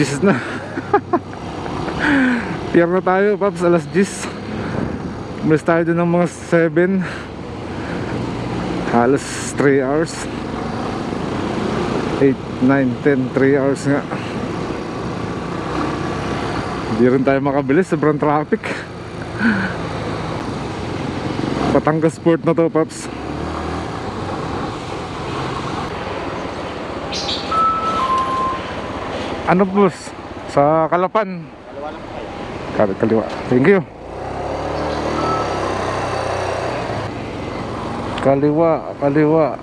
10 na. Pier na tayo, Paps, alas 10. Umalis tayo dun ng mga 7. Halos 3 hours. 8, 9, 10, 3 hours nga. Hindi rin tayo makabilis, sobrang traffic. Patangas Port na to, Paps. Ano boss? Sa Kalapan? Kaliwa Kaliwa. Thank you. Kaliwa, kaliwa.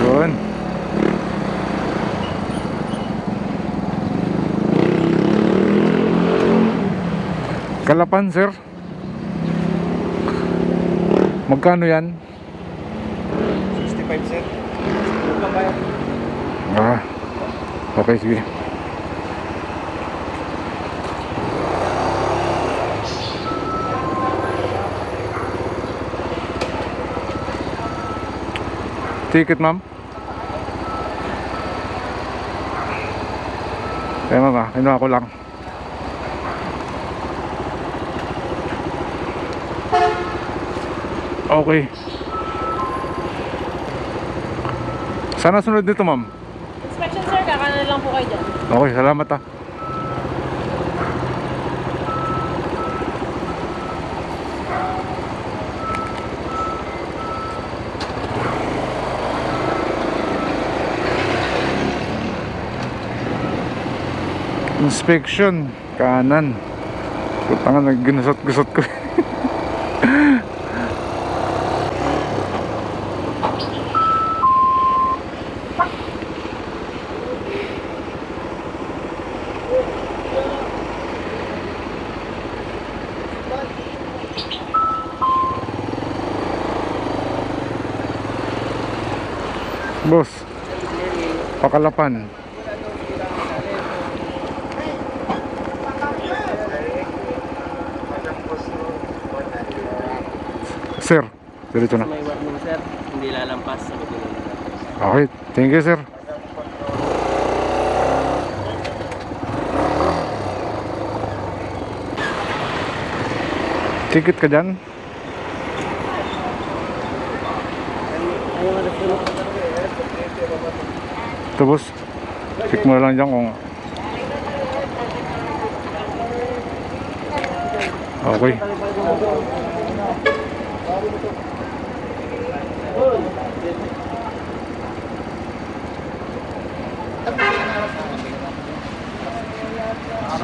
Yun. Kalapan, sir. Magkano yan? 65 cent. Huwag kang bayad. Ah. Okay, sige. Ticket, ma'am. Kaya ma'am, ah, inuha ko lang. Okay. Sana sunod dito, ma'am. Inspection sir, kakanan lang po kayo dyan. Okay, salamat ah. Inspection, kanan. Putangan, nagginusot-gusot ko. Boss, pakalapan. Sir, diretso na. May warning sir, hindi lalampas. Okay, thank you sir. Ticket ka dyan? Ito boss, check mo lang dyan kung Okay.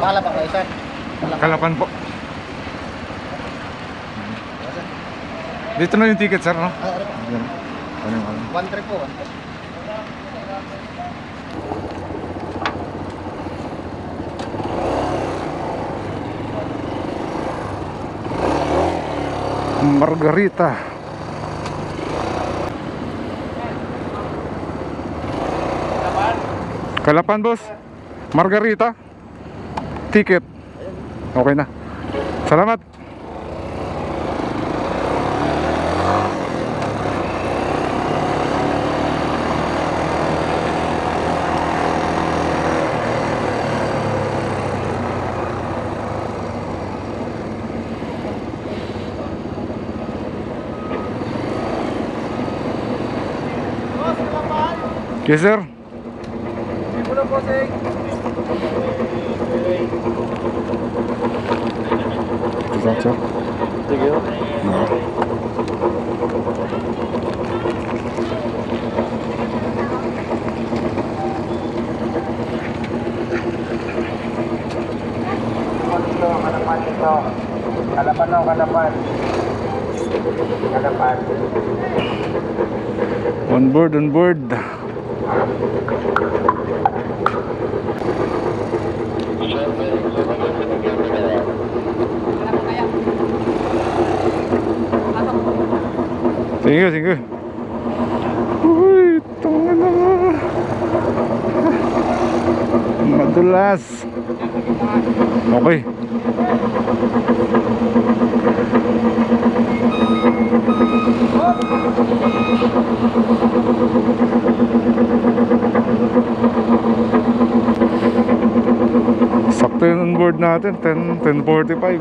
Bahala pa kayo, sir. Kalapan po. Dito na yung ticket sir, no? Ah, ano? One trip po, Margarita. Kalapan, boss. Margarita. Ticket. Okay na. Salamat. Yes, sir. Is that so? No. Kalapan ito. Kalapan o, kalapan. Kalapan. On board, on board. you, thank you. Uy, tanga na nga. Madulas. Okay. Sakto yung onboard natin, 10, 10.45.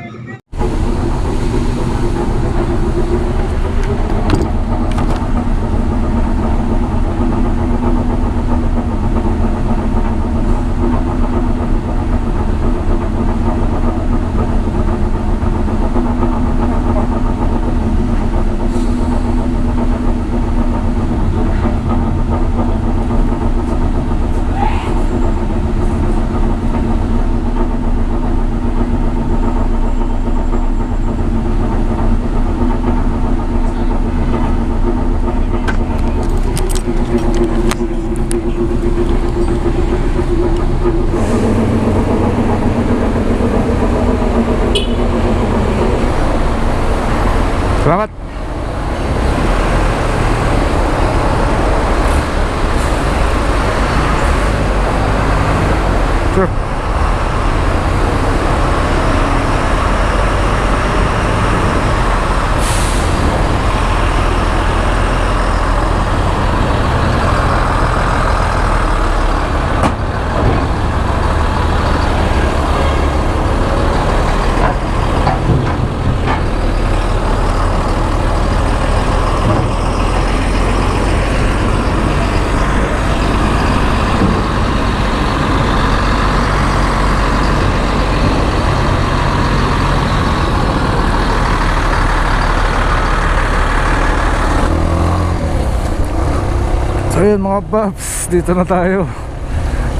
So yun mga paps, dito na tayo.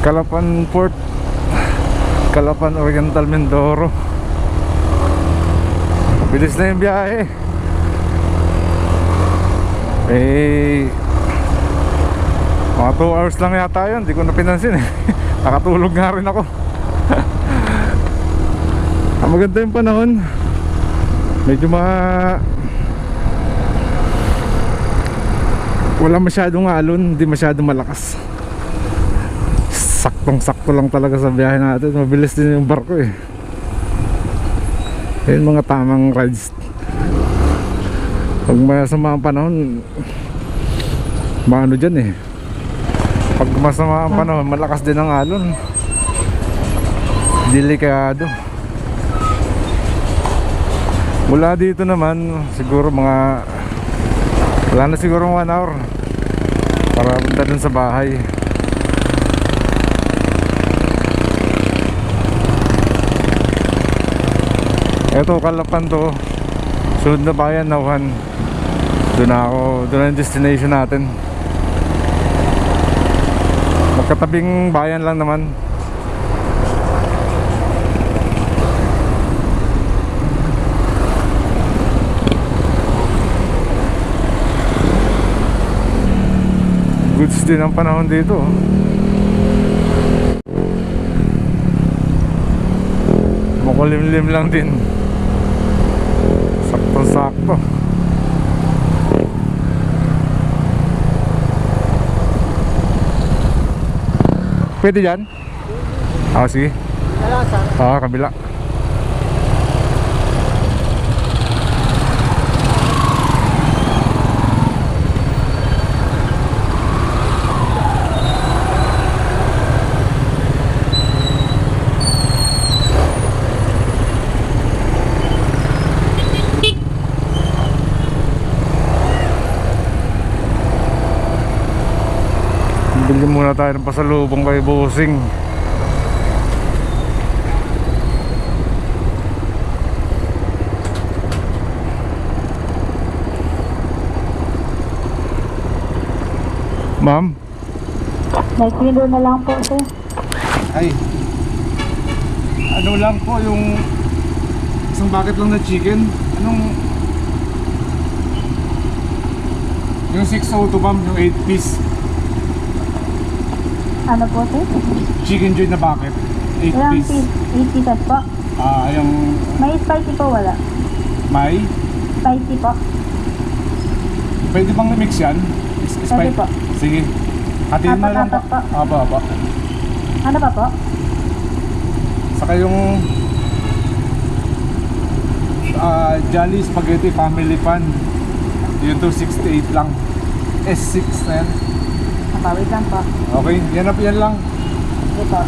Kalapan Port, Kalapan Oriental Mindoro. Bilis na yung biyahe. Eh, mga 2 hours lang yata yun, hindi ko na pinansin eh. Nakatulog nga rin ako. Maganda yung panahon. Medyo ma wala masyadong alon, hindi masyadong malakas. Saktong sakto lang talaga sa biyahe natin. Mabilis din yung barko eh. Yun mga tamang rides. Pag masama ang panahon, maano dyan eh. Pag masama ang panahon, malakas din ang alon. Delikado. Mula dito naman, siguro mga wala na siguro 1 hour para punta dun sa bahay. Eto Kalapan to. Sunod na bayan Nauhan. Doon na ako, doon ang destination natin. Magkatabing bayan lang naman. Goods din ang panahon dito. Makulimlim lang din. Sakto sakto pwede dyan? ah sige. Ah kabila muna tayo ng pasalubong kay Busing Ma'am? May kilo na lang po ito. Ay. Ano lang po yung isang bucket lang na chicken. Anong yung 602 ma'am, yung 8 piece. Ano po, sir? chicken joint na bucket. 8 Ilang piece. piece? 8 pieces po. Ah, yung May spicy po, wala. may Spicy po. pwede bang mix yan? Is- is- Pwede po. Sige. Hatiin na lang po. Po. Aba, aba. Ano pa po? Saka yung ah, Jolly Spaghetti Family Pan. Yun 268 lang. S6 na yan. Nakawit lang po. Okay, yan na yan lang. Ito po.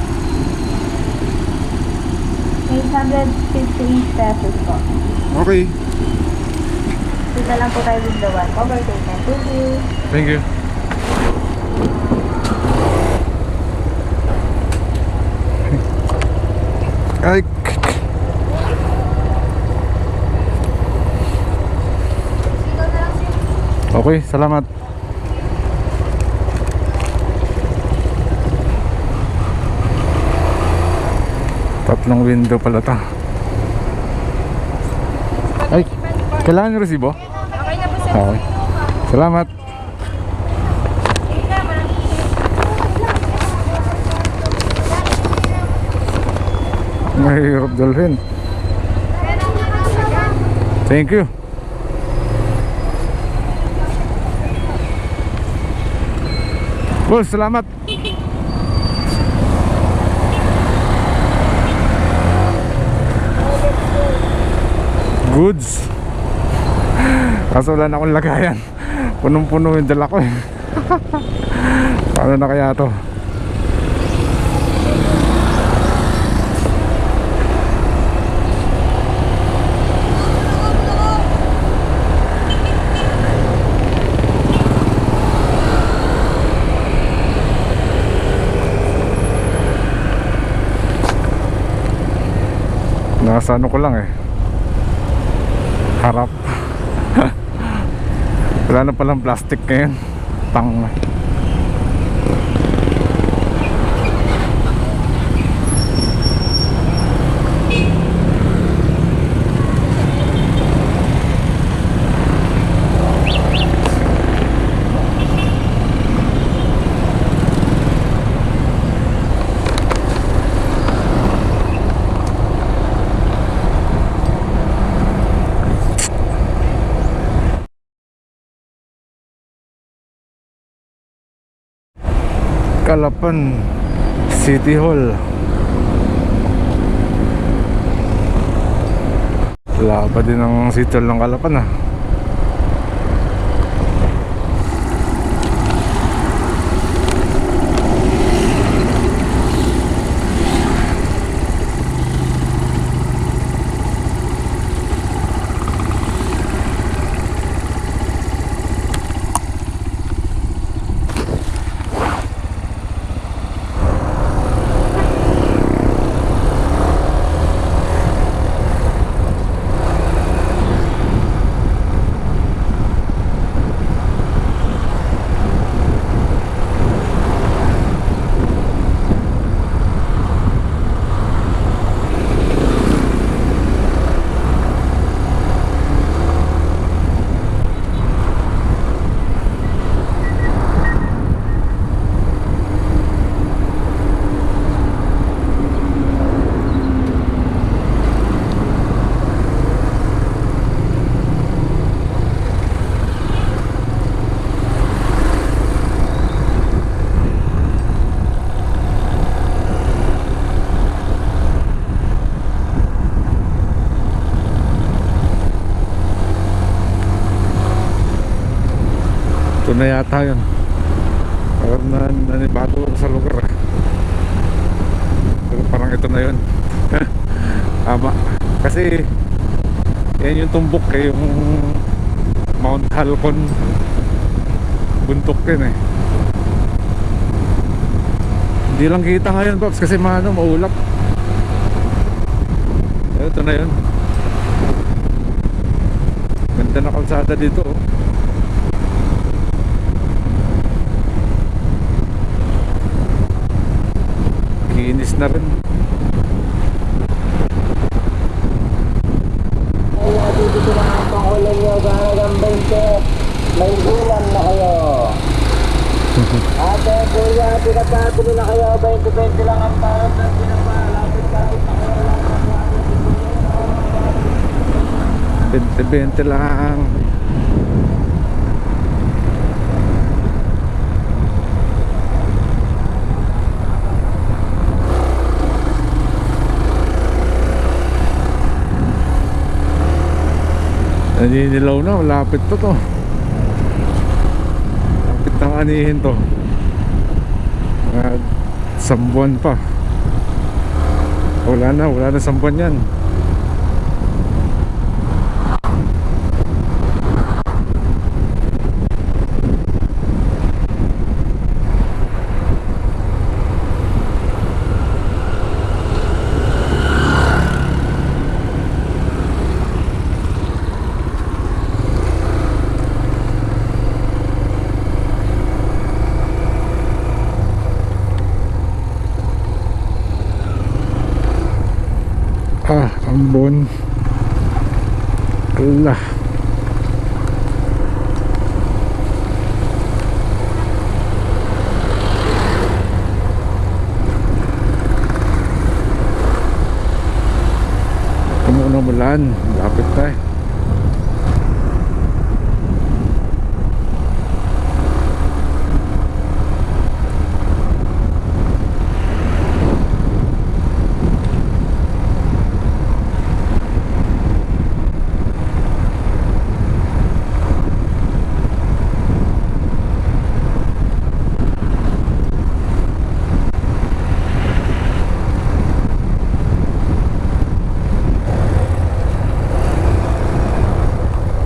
858 pesos po. Okay. Dito lang po tayo window 1. Overtaken. Thank you. Thank you. Ay. Okay, salamat. Tatlong window pala to. Ay, kailangan yung resibo? Okay na po, sir. Okay. Salamat. Mahirap dalhin. Thank you. Boss, salamat. Goods. Kaso wala na akong lagayan. Punong-puno yung dala ko eh. Paano na kaya to? Nasa ano ko lang eh. Harap. Wala na palang plastic ngayon. Tang. Kalapan City Hall. Wala pa din ang City Hall ng Kalapan ah. Na yata yun. Parang na, nanibago ako sa lugar. Pero parang ito na yun. Tama. Kasi yan yung tumbok eh, yung Mount Halcon buntok din eh. Hindi lang kita ngayon Pops kasi maano, maulap. Ito na yun. Ganda na kalsada dito na rin. Kaya dito tumahan pa ulo nyo gano'ng bente may gulam na kayo. Ate kuya pinatagulo na kayo. 20-20 lang ang parang ng pinapalapit kapit na kayo lang 20-20 lang. Naninilaw na, malapit to to. Lapit ng anihin to. Mga sambuan pa. Wala na, wala na sambuan yan. Ah, ambon. Allah. Kumuha mulan, lapit tayo.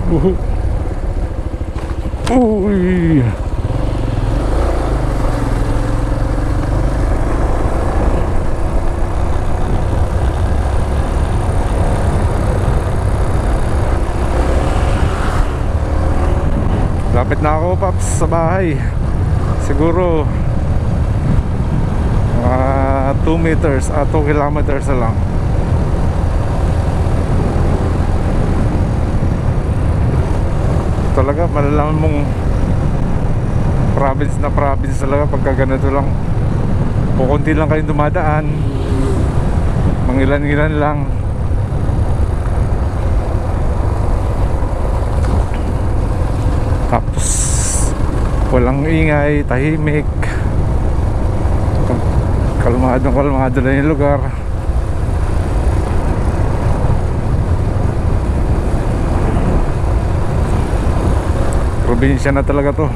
Uhu. Uy. Lapit na ako, Paps, sa bahay. Siguro mga 2 meters, ah, 2 kilometers lang. talaga malalaman mong province na province talaga pagka ganito lang kukunti lang kayong dumadaan mangilan-ilan lang walang ingay, tahimik. Kalmadong kalmado lang yung lugar. Probinsya na talaga to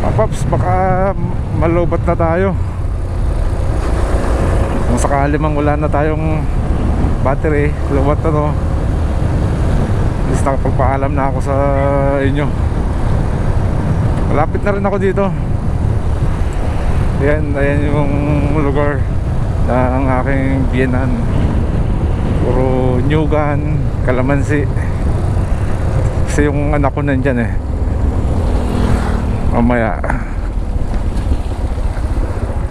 Ah, Paps, baka malubat na tayo. Kung sakali mang wala na tayong battery Lubat na to. Least nakapagpaalam na ako sa inyo. Malapit na rin ako dito. Ayan, ayan yung lugar ng aking biyenan. Puro Nyugan, Kalamansi. Kasi yung anak ko nandyan eh. Mamaya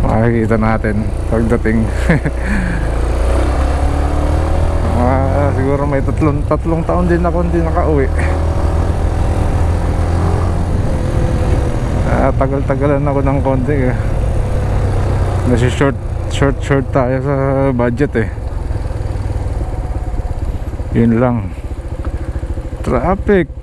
makikita natin pagdating. Ah, siguro may tatlong, tatlong taon din ako hindi nakauwi. Ah, tagal-tagalan ako ng konti eh. Nasi short short short tayo sa budget eh. Yun lang. Traffic